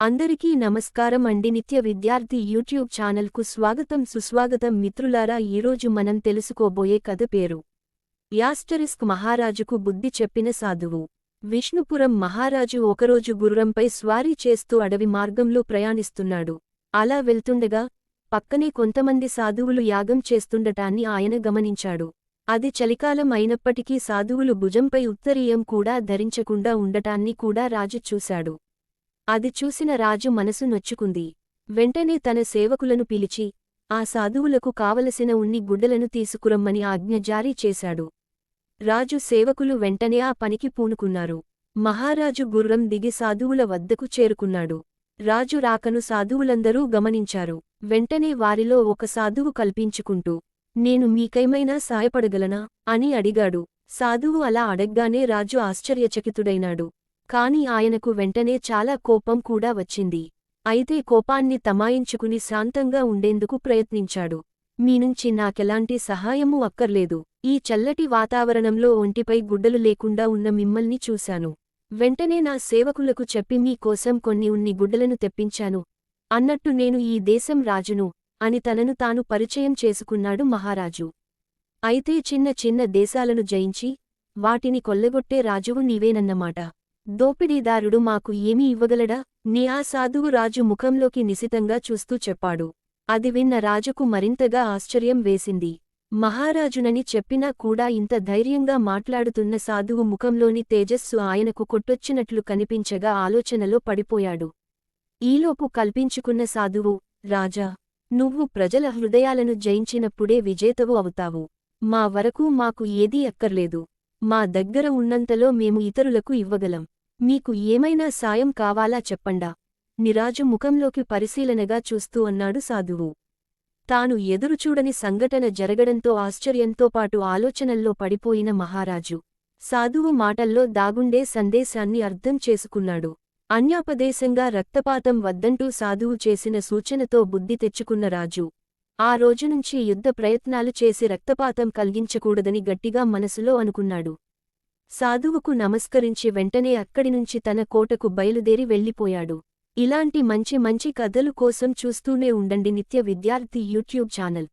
అందరికీ నమస్కారం అండి. నిత్య విద్యార్థి యూట్యూబ్ ఛానల్కు స్వాగతం. సుస్వాగతం మిత్రులారా ఈరోజు మనం తెలుసుకోబోయే కథ పేరు యాస్టరిస్క్ మహారాజుకు బుద్ధి చెప్పిన సాధువు. విష్ణుపురం మహారాజు ఒకరోజు గుర్రంపై స్వారీ చేస్తూ అడవి మార్గంలో ప్రయాణిస్తున్నాడు. అలా వెళ్తుండగా పక్కనే కొంతమంది సాధువులు యాగం చేస్తుండటాన్ని ఆయన గమనించాడు. అది చలికాలం అయినప్పటికీ సాధువులు భుజంపై ఉత్తరీయం కూడా ధరించకుండా ఉండటాన్ని కూడా రాజు చూశాడు. అది చూసిన రాజు మనసు నొచ్చుకుంది. వెంటనే తన సేవకులను పిలిచి ఆ సాధువులకు కావలసిన ఉన్ని గుడ్డలను తీసుకురమ్మని ఆజ్ఞ జారీ చేశాడు. రాజు సేవకులు వెంటనే ఆ పనికి పూనుకున్నారు. మహారాజు గుర్రం దిగి సాధువుల వద్దకు చేరుకున్నాడు. రాజు రాకను సాధువులందరూ గమనించారు. వెంటనే వారిలో ఒక సాధువు కల్పించుకుంటూ నేను మీకైమైనా సాయపడగలనా? అని అడిగాడు. సాధువు అలా అడగ్గానే రాజు ఆశ్చర్యచకితుడైనాడు. కాని ఆయనకు వెంటనే చాలా కోపం కూడా వచ్చింది. అయితే కోపాన్ని తమాయించుకుని శాంతంగా ఉండేందుకు ప్రయత్నించాడు. మీనుంచి నాకెలాంటి సహాయమూ అక్కర్లేదు. ఈ చల్లటి వాతావరణంలో ఒంటిపై గుడ్డలు లేకుండా ఉన్న మిమ్మల్ని చూశాను. వెంటనే నా సేవకులకు చెప్పి మీకోసం కొన్ని ఉన్ని గుడ్డలను తెప్పించాను. అన్నట్టు నేను ఈ దేశం రాజును అని తనను తాను పరిచయం చేసుకున్నాడు మహారాజు. అయితే చిన్న చిన్న దేశాలను జయించి వాటిని కొల్లగొట్టే రాజువు నీవేనన్నమాట. దోపిడీదారుడు మాకు ఏమీ ఇవ్వగలడా? నీ ఆ సాధువు రాజు ముఖంలోకి నిశితంగా చూస్తూ చెప్పాడు. అది విన్న రాజుకు మరింతగా ఆశ్చర్యం వేసింది. మహారాజునని చెప్పినా కూడా ఇంత ధైర్యంగా మాట్లాడుతున్న సాధువు ముఖంలోని తేజస్సు ఆయనకు కొట్టొచ్చినట్లు కనిపించగా ఆలోచనలో పడిపోయాడు. ఈలోపు కల్పించుకున్న సాధువు రాజా నువ్వు ప్రజల హృదయాలను జయించినప్పుడే విజేతవు అవుతావు. మా వరకు మాకు ఏదీ అక్కర్లేదు. మా దగ్గర ఉన్నంతలో మేము ఇతరులకు ఇవ్వగలం. మీకు ఏమైనా సాయం కావాలా చెప్పండా? నిరాజు ముఖంలోకి పరిశీలనగా చూస్తూ అన్నాడు సాధువు. తాను ఎదురుచూడని సంఘటన జరగడంతో ఆశ్చర్యంతో పాటు ఆలోచనల్లో పడిపోయిన మహారాజు. సాధువు మాటల్లో దాగుండే సందేశాన్ని అర్థం చేసుకున్నాడు. అన్యాపదేశంగా రక్తపాతం వద్దంటూ సాధువు చేసిన సూచనతో బుద్ధి తెచ్చుకున్న రాజు. ఆ రోజు నుంచి యుద్ధ ప్రయత్నాలు చేసి రక్తపాతం కలిగించకూడదని గట్టిగా మనసులో అనుకున్నాడు. సాధువుకు నమస్కరించి వెంటనే అక్కడినుంచి తన కోటకు బయలుదేరి వెళ్ళిపోయాడు. ఇలాంటి మంచి మంచి కథలు కోసం చూస్తూనే ఉండండి నిత్య విద్యార్థి యూట్యూబ్ ఛానల్.